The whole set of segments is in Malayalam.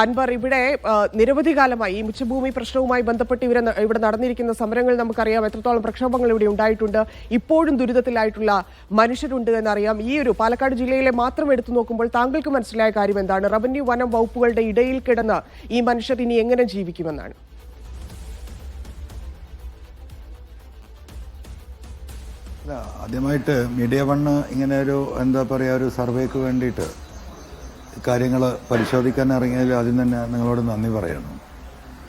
അൻവർ ഇവിടെ നിരവധി കാലമായി ഈ മിച്ചഭൂമി പ്രശ്നവുമായി ബന്ധപ്പെട്ട് ഇവരെ ഇവിടെ നടന്നിരിക്കുന്ന സമരങ്ങൾ നമുക്കറിയാം. എത്രത്തോളം പ്രക്ഷോഭങ്ങൾ ഇവിടെ ഉണ്ടായിട്ടുണ്ട്. ഇപ്പോഴും ദുരിതത്തിലായിട്ടുള്ള മനുഷ്യരുണ്ട് എന്നറിയാം. ഈ ഒരു പാലക്കാട് ജില്ലയിലെ മാത്രം എടുത്തു നോക്കുമ്പോൾ താങ്കൾക്ക് മനസ്സിലായ കാര്യം എന്താണ്? റവന്യൂ വനം വകുപ്പുകളുടെ ഇടയിൽ കിടന്ന് ഈ മനുഷ്യർ ഇനി എങ്ങനെ ജീവിക്കുമെന്നാണ്? ആദ്യമായിട്ട് മീഡിയ വണ്ണ് ഇങ്ങനെ ഒരു എന്താ പറയുക ഒരു സർവേക്ക് വേണ്ടിയിട്ട് കാര്യങ്ങൾ പരിശോധിക്കാൻ ഇറങ്ങിയതിൽ ആദ്യം തന്നെ നിങ്ങളോട് നന്ദി പറയണം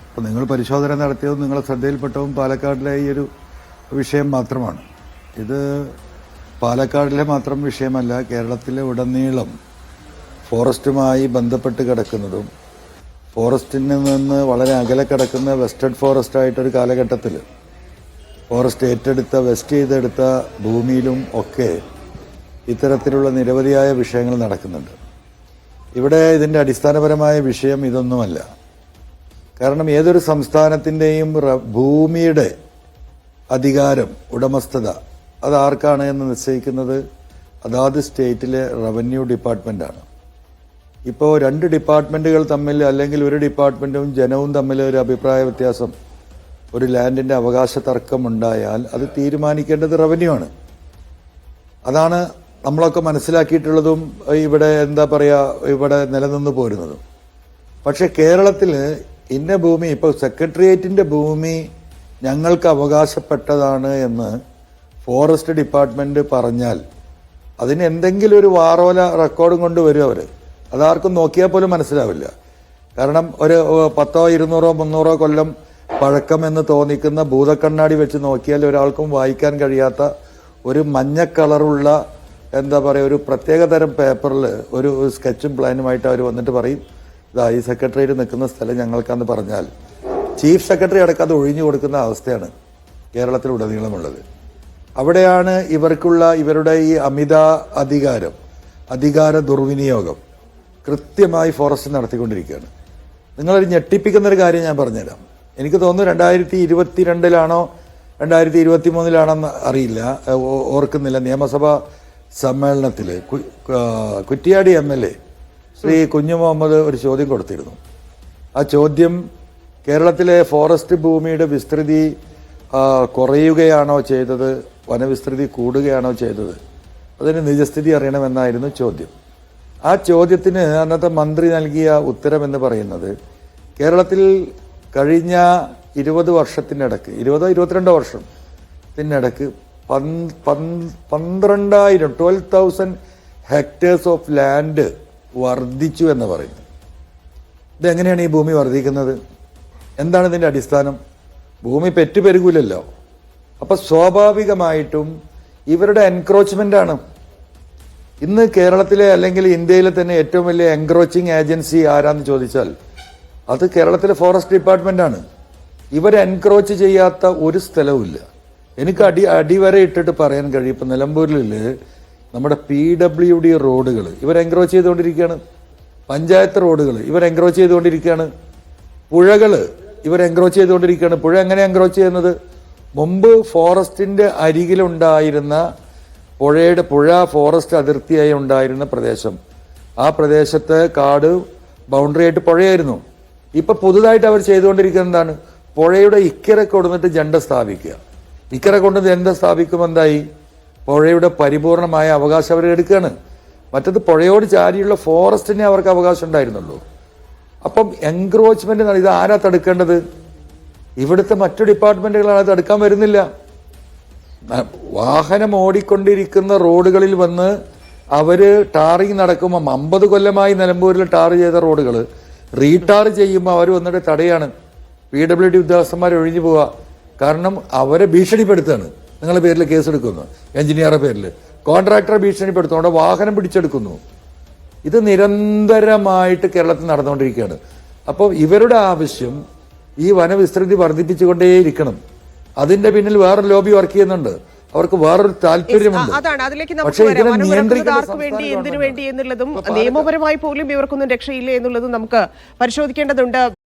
അപ്പോൾ നിങ്ങൾ പരിശോധന നടത്തിയതും നിങ്ങളെ ശ്രദ്ധയിൽപ്പെട്ടതും പാലക്കാടിലെ ഈ ഒരു വിഷയം മാത്രമാണ്. ഇത് പാലക്കാടിലെ മാത്രം വിഷയമല്ല കേരളത്തിലെ ഉടനീളം ഫോറസ്റ്റുമായി ബന്ധപ്പെട്ട് കിടക്കുന്നതും ഫോറസ്റ്റിൽ നിന്ന് വളരെ അകലെ കിടക്കുന്ന വെസ്റ്റേഡ് ഫോറസ്റ്റ് ആയിട്ടൊരു കാലഘട്ടത്തിൽ ഫോറസ്റ്റ് ഏറ്റെടുത്ത വെസ്റ്റ് ചെയ്തെടുത്ത ഭൂമിയിലും ഒക്കെ ഇത്തരത്തിലുള്ള നിരവധിയായ വിഷയങ്ങൾ നടക്കുന്നുണ്ട്. ഇവിടെ ഇതിന്റെ അടിസ്ഥാനപരമായ വിഷയം ഇതൊന്നുമല്ല. കാരണം ഏതൊരു സംസ്ഥാനത്തിന്റെയും ഭൂമിയുടെ അധികാരം ഉടമസ്ഥത അത് ആർക്കാണ് എന്ന് നിശ്ചയിക്കുന്നത്? അതാത് സ്റ്റേറ്റിലെ റവന്യൂ ഡിപ്പാർട്ട്മെന്റാണ് ഇപ്പോൾ രണ്ട് ഡിപ്പാർട്ട്മെന്റുകൾ തമ്മിൽ അല്ലെങ്കിൽ ഒരു ഡിപ്പാർട്ട്മെന്റും ജനവും തമ്മിൽ ഒരു അഭിപ്രായ വ്യത്യാസം ഒരു ലാൻഡിന്റെ അവകാശ തർക്കമുണ്ടായാൽ അത് തീരുമാനിക്കേണ്ടത് റവന്യൂ ആണ്. അതാണ് നമ്മളൊക്കെ മനസ്സിലാക്കിയിട്ടുള്ളതും ഇവിടെ എന്താ പറയുക ഇവിടെ നിലനിന്ന് പോരുന്നതും. പക്ഷേ കേരളത്തിൽ ഇന്ന ഭൂമി ഇപ്പോൾ സെക്രട്ടേറിയറ്റിന്റെ ഭൂമി ഞങ്ങൾക്ക് അവകാശപ്പെട്ടതാണ് എന്ന് ഫോറസ്റ്റ് ഡിപ്പാർട്ട്മെന്റ് പറഞ്ഞാൽ അതിന് എന്തെങ്കിലും ഒരു വാറോല റെക്കോർഡും കൊണ്ട് വരും അവർ അതാർക്കും നോക്കിയാൽ പോലും മനസ്സിലാവില്ല. കാരണം ഒരു പത്തോ ഇരുന്നൂറോ മുന്നൂറോ കൊല്ലം പഴക്കമെന്ന് തോന്നിക്കുന്ന ഭൂതക്കണ്ണാടി വെച്ച് നോക്കിയാൽ ഒരാൾക്കും വായിക്കാൻ കഴിയാത്ത ഒരു മഞ്ഞ കളറുള്ള എന്താ പറയുക ഒരു പ്രത്യേക തരം പേപ്പറിൽ ഒരു സ്കെച്ചും പ്ലാനുമായിട്ട് അവർ വന്നിട്ട് പറയും ഇതാ ഈ സെക്രട്ടറിയേറ്റ് നിൽക്കുന്ന സ്ഥലം ഞങ്ങൾക്കാന്ന് പറഞ്ഞാൽ ചീഫ് സെക്രട്ടറി അടക്കം അത് ഒഴിഞ്ഞു കൊടുക്കുന്ന അവസ്ഥയാണ് കേരളത്തിലുടനീളമുള്ളത്. അവിടെയാണ് ഇവർക്കുള്ള ഇവരുടെ ഈ അമിത അധികാരം അധികാര ദുർവിനിയോഗം കൃത്യമായി ഫോറസ്റ്റ് നടത്തിക്കൊണ്ടിരിക്കുകയാണ്. നിങ്ങളൊരു ഞെട്ടിപ്പിക്കുന്ന ഒരു കാര്യം ഞാൻ പറഞ്ഞുതരാം. എനിക്ക് തോന്നുന്നു രണ്ടായിരത്തി ഇരുപത്തിരണ്ടിലാണോ രണ്ടായിരത്തി ഇരുപത്തി മൂന്നിലാണെന്ന് അറിയില്ല ഓർക്കുന്നില്ല. നിയമസഭാ സമ്മേളനത്തിൽ Kuttiyadi M L A Shri Kunju Muhammad ഒരു ചോദ്യം കൊടുത്തിരുന്നു. ആ ചോദ്യം കേരളത്തിലെ ഫോറസ്റ്റ് ഭൂമിയുടെ വിസ്തൃതി കുറയുകയാണോ ചെയ്തത്? വനവിസ്തൃതി കൂടുകയാണോ ചെയ്തത്? അതിന് നിജസ്ഥിതി അറിയണമെന്നായിരുന്നു ചോദ്യം. ആ ചോദ്യത്തിന് അന്നത്തെ മന്ത്രി നൽകിയ ഉത്തരം എന്ന് പറയുന്നത് കേരളത്തിൽ കഴിഞ്ഞ ഇരുപത് വർഷത്തിനിടക്ക് ഇരുപതോ ഇരുപത്തിരണ്ടോ വർഷം ത്തിനിടക്ക് പന്ത് പന്ത് പന്ത്രണ്ടായിരം twelve thousand hectares of land വർദ്ധിച്ചു എന്ന് പറയുന്നു. ഇതെങ്ങനെയാണ് ഈ ഭൂമി വർദ്ധിക്കുന്നത്? എന്താണ് ഇതിന്റെ അടിസ്ഥാനം? ഭൂമി പെറ്റുപെരുകൂലല്ലോ. അപ്പോൾ സ്വാഭാവികമായിട്ടും ഇവരുടെ എൻക്രോച്ച്മെന്റ് ആണ്. ഇന്ന് കേരളത്തിലെ അല്ലെങ്കിൽ ഇന്ത്യയിലെ തന്നെ ഏറ്റവും വലിയ എൻക്രോച്ചിങ് ഏജൻസി ആരാന്ന് ചോദിച്ചാൽ അത് കേരളത്തിലെ ഫോറസ്റ്റ് ഡിപ്പാർട്ട്മെന്റ് ആണ്. ഇവർ എൻക്രോച്ച് ചെയ്യാത്ത ഒരു സ്ഥലവുമില്ല എനിക്ക് അടി അടിവരെ ഇട്ടിട്ട് പറയാൻ കഴിയും. ഇപ്പം നിലമ്പൂരിൽ നമ്മുടെ പി ഡബ്ല്യു ഡി റോഡുകൾ ഇവർ എൻക്രോച്ച് ചെയ്തുകൊണ്ടിരിക്കുകയാണ്. പഞ്ചായത്ത് റോഡുകൾ ഇവർ എൻക്രോച്ച് ചെയ്തുകൊണ്ടിരിക്കുകയാണ്. പുഴകൾ ഇവർ എൻക്രോച്ച് ചെയ്തുകൊണ്ടിരിക്കുകയാണ്. പുഴ എങ്ങനെ എൻക്രോച്ച് ചെയ്യുന്നത്? മുമ്പ് ഫോറസ്റ്റിന്റെ അരികിലുണ്ടായിരുന്ന പുഴയുടെ പുഴ ഫോറസ്റ്റ് അതിർത്തിയായി ഉണ്ടായിരുന്ന പ്രദേശം. ആ പ്രദേശത്ത് കാട് ബൗണ്ടറി ആയിട്ട് പുഴയായിരുന്നു. ഇപ്പൊ പുതുതായിട്ട് അവർ ചെയ്തുകൊണ്ടിരിക്കുന്നത് എന്താണ്? പുഴയുടെ ഇക്കരെ കൊടുന്നിട്ട് ജണ്ട സ്ഥാപിക്കുക. ഇക്കരെ കൊണ്ട് ജണ്ട സ്ഥാപിക്കുമ്പോൾ എന്തായി പുഴയുടെ പരിപൂർണമായ അവകാശം അവർ എടുക്കുകയാണ്. മറ്റത് പുഴയോട് ചാരിയുള്ള ഫോറസ്റ്റിനെ അവർക്ക് അവകാശം ഉണ്ടായിരുന്നുള്ളൂ. അപ്പം എൻക്രോച്ച്മെന്റ് ഇത് ആരാ തടുക്കേണ്ടത്? ഇവിടുത്തെ മറ്റു ഡിപ്പാർട്ട്മെന്റുകളാണ് അത് തടുക്കാൻ വരുന്നില്ല. വാഹനം ഓടിക്കൊണ്ടിരിക്കുന്ന റോഡുകളിൽ വന്ന് അവർ ടാറിങ് നടക്കുമ്പോൾ അമ്പത് കൊല്ലമായി നിലമ്പൂരിൽ ടാർ ചെയ്ത റോഡുകൾ റീടാർ ചെയ്യുമ്പോൾ അവർ വന്നിട്ട് തടയാണ്. പി ഡബ്ല്യു ഡി ഉദ്യോഗസ്ഥന്മാർ ഒഴിഞ്ഞു പോവുക കാരണം അവരെ ഭീഷണിപ്പെടുത്തുകയാണ്. നിങ്ങളുടെ പേരിൽ കേസെടുക്കുന്നു. എഞ്ചിനീയറുടെ പേരിൽ. കോൺട്രാക്ടറെ ഭീഷണിപ്പെടുത്തുന്നു അവിടെ വാഹനം പിടിച്ചെടുക്കുന്നു. ഇത് നിരന്തരമായിട്ട് കേരളത്തിൽ നടന്നുകൊണ്ടിരിക്കുകയാണ്. അപ്പോൾ ഇവരുടെ ആവശ്യം ഈ വനവിസ്തൃതി വർദ്ധിപ്പിച്ചുകൊണ്ടേയിരിക്കണം. അതിന്റെ പിന്നിൽ വേറൊരു ലോബി വർക്ക് ചെയ്യുന്നുണ്ട്. അവർക്ക് വേറൊരു താല്പര്യമുണ്ട്. അതാണ്. അതിലേക്ക് നമുക്ക് വേണ്ടി എന്തിനു വേണ്ടി എന്നുള്ളതും നിയമപരമായി പോലും ഇവർക്കൊന്നും രക്ഷയില്ല എന്നുള്ളതും നമുക്ക് പരിശോധിക്കേണ്ടതുണ്ട്.